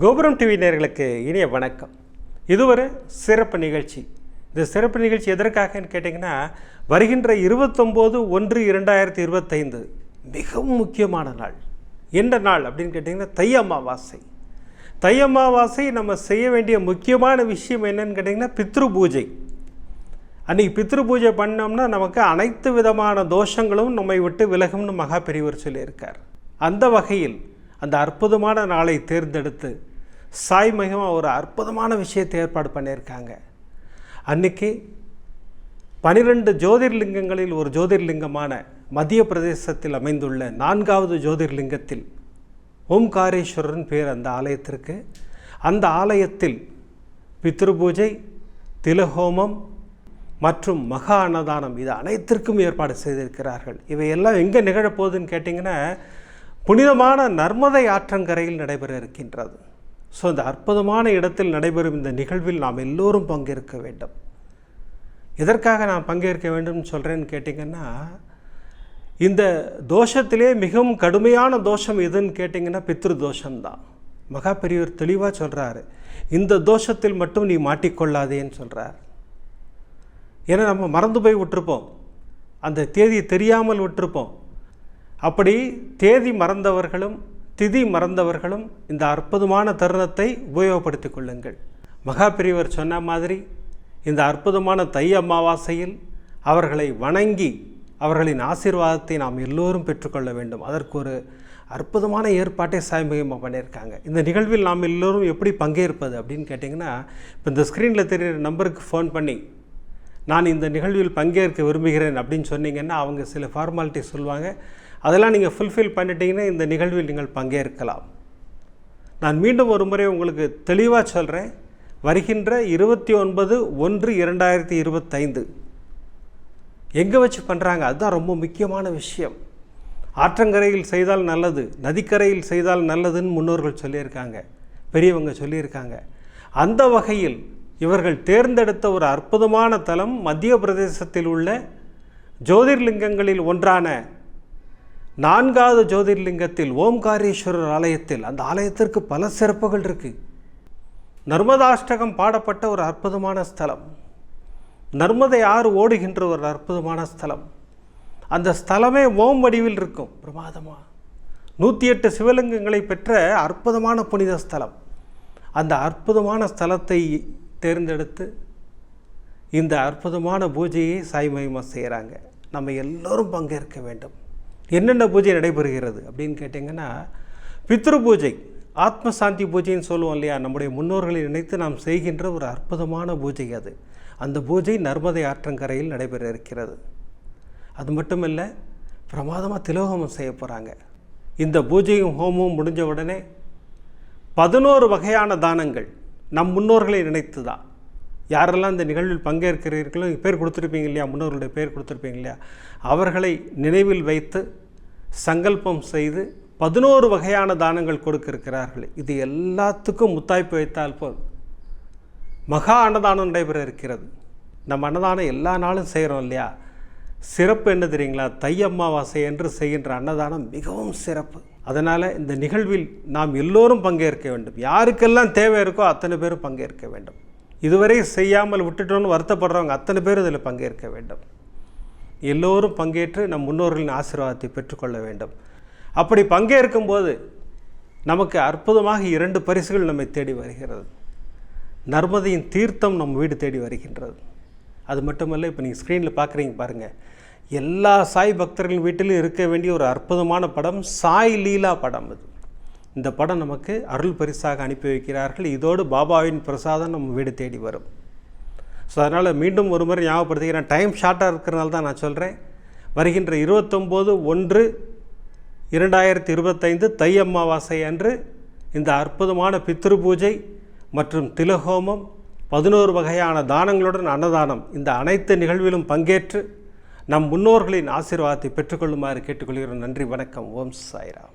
கோபுரம் டிவி நேர்களுக்கு இனிய வணக்கம். இது ஒரு சிறப்பு நிகழ்ச்சி. இந்த சிறப்பு நிகழ்ச்சி எதற்காகன்னு கேட்டிங்கன்னா வருகின்ற இருபத்தொம்போது ஒன்று இரண்டாயிரத்தி இருபத்தைந்து மிகவும் முக்கியமான நாள். எந்த நாள் அப்படின்னு கேட்டிங்கன்னா தை அமாவாசை. தை அமாவாசை நம்ம செய்ய வேண்டிய முக்கியமான விஷயம் என்னன்னு கேட்டிங்கன்னா பித்ரு பூஜை அன்றைக்கி பித்ரு பூஜை பண்ணோம்னா நமக்கு அனைத்து விதமான தோஷங்களும் நம்மை விட்டு விலகும்னு மகா பெரியவர் சொல்லியிருக்கார். அந்த வகையில் அந்த அற்புதமான நாளை தேர்ந்தெடுத்து சாய் மகிமா ஒரு அற்புதமான விஷயத்தை ஏற்பாடு பண்ணியிருக்காங்க. அன்னைக்கு பனிரெண்டு ஜோதிர்லிங்கங்களில் ஒரு ஜோதிர்லிங்கமான மத்திய பிரதேசத்தில் அமைந்துள்ள நான்காவது ஜோதிர்லிங்கத்தில் ஓம்காரேஸ்வரன் பேர் அந்த ஆலயத்திற்கு. அந்த ஆலயத்தில் பித்ரு பூஜை திலஹோமம் மற்றும் மகா அன்னதானம் இது அனைத்திற்கும் ஏற்பாடு செய்திருக்கிறார்கள். இவையெல்லாம் எங்கே நிகழப்போகுதுன்னு கேட்டிங்கன்னா புனிதமான நர்மதை ஆற்றங்கரையில் நடைபெற இருக்கின்றது. ஸோ இந்த அற்புதமான இடத்தில் நடைபெறும் இந்த நிகழ்வில் நாம் எல்லோரும் பங்கேற்க வேண்டும். எதற்காக நான் பங்கேற்க வேண்டும்னு சொல்கிறேன்னு கேட்டிங்கன்னா இந்த தோஷத்திலே மிகவும் கடுமையான தோஷம் எதுன்னு கேட்டிங்கன்னா பித்ரு தோஷம்தான் மகா பெரியவர் தெளிவாக சொல்கிறாரு இந்த தோஷத்தில் மட்டும் நீ மாட்டிக்கொள்ளாதேன்னு சொல்கிறார் ஏன்னா நம்ம மறந்து போய் விட்டுருப்போம். அந்த தேதி தெரியாமல் விட்டுருப்போம். அப்படி தேதி மறந்தவர்களும் திதி மறந்தவர்களும் இந்த அற்புதமான தருணத்தை உபயோகப்படுத்திக் கொள்ளுங்கள். மகா பெரியவர் சொன்ன மாதிரி இந்த அற்புதமான தை அமாவாசையில் அவர்களை வணங்கி அவர்களின் ஆசீர்வாதத்தை நாம் எல்லோரும் பெற்றுக்கொள்ள வேண்டும். அதற்கு ஒரு அற்புதமான ஏற்பாட்டை சாய்மயமாக பண்ணியிருக்காங்க. இந்த நிகழ்வில் நாம் எல்லோரும் எப்படி பங்கேற்பது அப்படின்னு கேட்டிங்கன்னா இப்போ இந்த ஸ்க்ரீனில் தெரிகிற நம்பருக்கு ஃபோன் பண்ணி நான் இந்த நிகழ்வில் பங்கேற்க விரும்புகிறேன் அப்படின்னு சொன்னீங்கன்னா அவங்க சில ஃபார்மாலிட்டி சொல்லுவாங்க. அதெல்லாம் நீங்கள் ஃபுல்ஃபில் பண்ணிட்டீங்கன்னா இந்த நிகழ்வில் நீங்கள் பங்கேற்கலாம். நான் மீண்டும் ஒரு முறை உங்களுக்கு தெளிவாக சொல்கிறேன் வருகின்ற இருபத்தி ஒன்பது ஒன்று இரண்டாயிரத்தி இருபத்தைந்து. எங்கே வச்சு பண்ணுறாங்க அதுதான் ரொம்ப முக்கியமான விஷயம். ஆற்றங்கரையில் செய்தால் நல்லது நதிக்கரையில் செய்தால் நல்லதுன்னு முன்னோர்கள் சொல்லியிருக்காங்க. பெரியவங்க சொல்லியிருக்காங்க. அந்த வகையில் இவர்கள் தேர்ந்தெடுத்த ஒரு அற்புதமான தலம் மத்திய பிரதேசத்தில் உள்ள ஜோதிர்லிங்கங்களில் ஒன்றான நான்காவது ஜோதிர்லிங்கத்தில் ஓம்காரேஸ்வரர் ஆலயத்தில் அந்த ஆலயத்திற்கு பல சிறப்புகள் இருக்கு. நர்மதாஷ்டகம் பாடப்பட்ட ஒரு அற்புதமான ஸ்தலம். நர்மதை ஆறு ஓடுகின்ற ஒரு அற்புதமான ஸ்தலம். அந்த ஸ்தலமே ஓம் வடிவில் இருக்கும். பிரமாதமாக நூற்றி எட்டு சிவலிங்கங்களை பெற்ற அற்புதமான புனித ஸ்தலம். அந்த அற்புதமான ஸ்தலத்தை தேர்ந்தெடுத்து இந்த அற்புதமான பூஜையை சாய்மயமாக செய்கிறாங்க நம்ம எல்லோரும் பங்கேற்க வேண்டும். என்னென்ன பூஜை நடைபெறுகிறது அப்படின்னு கேட்டிங்கன்னா பித்ரு பூஜை ஆத்ம சாந்தி பூஜைன்னு சொல்லுவோம் இல்லையா? நம்முடைய முன்னோர்களை நினைத்து நாம் செய்கின்ற ஒரு அற்புதமான பூஜை அது. அந்த பூஜை நர்மதை ஆற்றங்கரையில் நடைபெற இருக்கிறது அது மட்டும் இல்லை பிரமாதமாக திலோகமம் செய்ய போகிறாங்க இந்த பூஜையும் ஹோமமும் முடிஞ்ச உடனே பதினோரு வகையான தானங்கள் நம் முன்னோர்களை நினைத்து தான் யாரெல்லாம் இந்த நிகழ்வில் பங்கேற்கிறீர்களோ பேர் கொடுத்துருப்பீங்க இல்லையா? முன்னோர்களுடைய பேர் கொடுத்துருப்பீங்க இல்லையா? அவர்களை நினைவில் வைத்து சங்கல்பம் செய்து பதினோரு வகையான தானங்கள் கொடுக்க இருக்கிறார்கள் இது எல்லாத்துக்கும் முத்தாய்ப்பு வைத்தால் போல் மகா அன்னதானம் நடைபெற இருக்கிறது. நம்ம அன்னதானம் எல்லா நாளும் செய்கிறோம் இல்லையா? சிறப்பு என்ன தெரியுங்களா? தை அமாவாசை என்று செய்கின்ற அன்னதானம் மிகவும் சிறப்பு. அதனால் இந்த நிகழ்வில் நாம் எல்லோரும் பங்கேற்க வேண்டும். யாருக்கெல்லாம் தேவை இருக்கோ அத்தனை பேரும் பங்கேற்க வேண்டும். இதுவரை செய்யாமல் விட்டுட்டோன்னு வருத்தப்படுறவங்க அத்தனை பேர் இதில் பங்கேற்க வேண்டும். எல்லோரும் பங்கேற்று நம் முன்னோர்களின் ஆசீர்வாதத்தை பெற்றுக்கொள்ள வேண்டும். அப்படி பங்கேற்கும் போது நமக்கு அற்புதமாக இரண்டு பரிசுகள் நம்மை தேடி வருகிறது. நர்மதையின் தீர்த்தம் நம் வீடு தேடி வருகின்றது. அது மட்டுமல்ல இப்போ நீங்கள் ஸ்க்ரீனில் பார்க்குறீங்க பாருங்கள் எல்லா சாய் பக்தர்கள் வீட்டிலும் இருக்க வேண்டிய ஒரு அற்புதமான படம் சாய் லீலா படம் இது இந்த படம் நமக்கு அருள் பரிசாக அனுப்பி வைக்கிறார்கள். இதோடு பாபாவின் பிரசாதம் நம்ம வீடு தேடி வரும். ஸோ அதனால் மீண்டும் ஒரு முறை ஞாபகப்படுத்திக்கிறேன் டைம் ஷார்ட்டாக இருக்கிறனால தான் நான் சொல்கிறேன் வருகின்ற இருபத்தொம்போது ஒன்று இரண்டாயிரத்தி இருபத்தைந்து தை அமாவாசை அன்று இந்த அற்புதமான பித்ரு பூஜை மற்றும் திலஹோமம் பதினோரு வகையான தானங்களுடன் அன்னதானம் இந்த அனைத்து நிகழ்விலும் பங்கேற்று நம் முன்னோர்களின் ஆசீர்வாதத்தை பெற்றுக்கொள்ளுமாறு கேட்டுக்கொள்கிறோம் நன்றி வணக்கம். ஓம் சாய்ராம்.